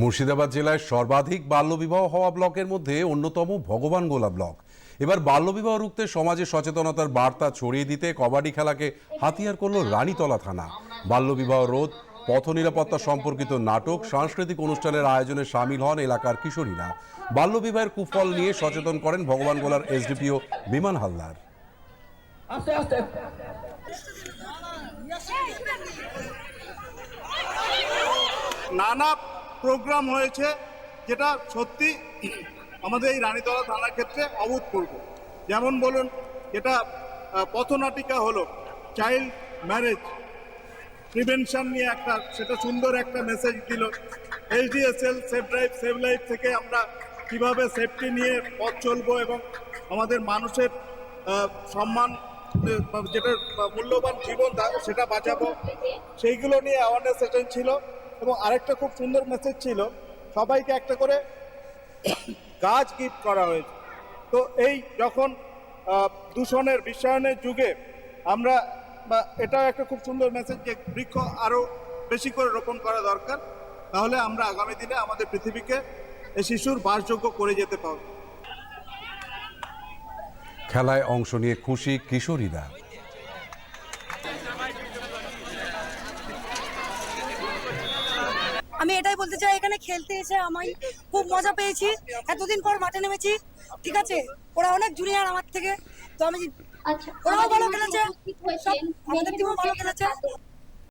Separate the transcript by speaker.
Speaker 1: মুর্শিদাবাদ জেলায় সর্বাধিক বাল্যবিবাহ হওয়া ব্লকের মধ্যে অন্যতম ভগবান গোলা ব্লক। এবার বাল্যবিবাহ রুখতে সমাজে সচেতনতার বার্তা ছড়িয়ে দিতে কবাডি খেলাকে হাতিয়ার করল রানীতলা থানা। বাল্যবিবাহ রোধ পথ নিরাপত্তা সম্পর্কিত নাটক সাংস্কৃতিক অনুষ্ঠানের আয়োজনে সামিল হন এলাকার কিশোরীরা। বাল্যবিবাহের কুফল নিয়ে সচেতন করেন ভগবান গোলার এসডিপিও বিমান হালদার।
Speaker 2: আস্তে আস্তে।
Speaker 3: নানা প্রোগ্রাম হয়েছে যেটা সত্যি আমাদের এই রানীতলা থানার ক্ষেত্রে অভূতপূর্ব। যেমন বলুন, যেটা পথনাটিকা হলো চাইল্ড ম্যারেজ প্রিভেনশন নিয়ে একটা, সেটা সুন্দর একটা মেসেজ দিল। HDSL safe drive save life থেকে আমরা কীভাবে সেফটি নিয়ে পথ চলবো এবং আমাদের মানুষের সম্মান যেটা মূল্যবান জীবন সেটা বাঁচাবো। সেইগুলো নিয়ে অ্যাওয়ারনেস সেশন ছিল। এবং আরেকটা খুব সুন্দর মেসেজ ছিল, সবাইকে একটা করে গাছ গিফট করা হয়েছে। তো এই যখন দূষণের বিশ্বায়নের যুগে আমরা, বা এটাও একটা খুব সুন্দর মেসেজ যে বৃক্ষ আরও বেশি করে রোপণ করা দরকার, তাহলে আমরা আগামী দিনে আমাদের পৃথিবীকে শিশুর বাসযোগ্য করে যেতে পারব।
Speaker 1: খেলায় অংশ নিয়ে খুশি কিশোরীরা।
Speaker 4: আমি এটাই বলতে চাই এখানে খেলতে এসে আমি খুব মজা পেয়েছি। এতদিন পর মাঠে নেমেছি ঠিক আছে? ওরা অনেক জুনিয়র আমার থেকে তো আমি
Speaker 5: আচ্ছা
Speaker 4: ওরাও ভালো খেলেছে। আমাদের টিমও ভালো খেলেছে।